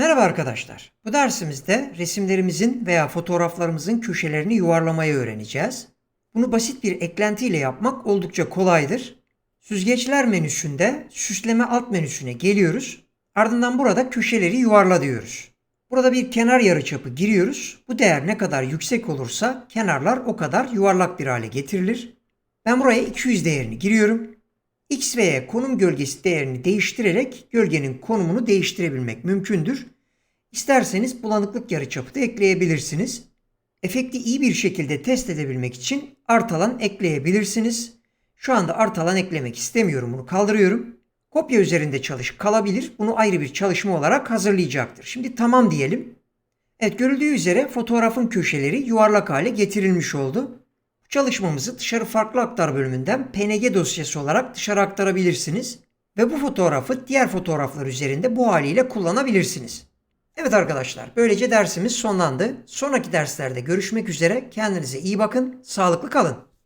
Merhaba arkadaşlar. Bu dersimizde resimlerimizin veya fotoğraflarımızın köşelerini yuvarlamayı öğreneceğiz. Bunu basit bir eklentiyle yapmak oldukça kolaydır. Süzgeçler menüsünde süsleme alt menüsüne geliyoruz. Ardından burada köşeleri yuvarla diyoruz. Burada bir kenar yarıçapı giriyoruz. Bu değer ne kadar yüksek olursa kenarlar o kadar yuvarlak bir hale getirilir. Ben buraya 200 değerini giriyorum. X ve Y konum gölgesi değerini değiştirerek gölgenin konumunu değiştirebilmek mümkündür. İsterseniz bulanıklık yarıçapı da ekleyebilirsiniz. Efekti iyi bir şekilde test edebilmek için art alan ekleyebilirsiniz. Şu anda art alan eklemek istemiyorum. Bunu kaldırıyorum. Kopya üzerinde çalış kalabilir. Bunu ayrı bir çalışma olarak hazırlayacaktır. Şimdi tamam diyelim. Evet görüldüğü üzere fotoğrafın köşeleri yuvarlak hale getirilmiş oldu. Çalışmamızı dışarı farklı aktar bölümünden PNG dosyası olarak dışarı aktarabilirsiniz. Ve bu fotoğrafı diğer fotoğraflar üzerinde bu haliyle kullanabilirsiniz. Evet arkadaşlar böylece dersimiz sonlandı. Sonraki derslerde görüşmek üzere. Kendinize iyi bakın. Sağlıklı kalın.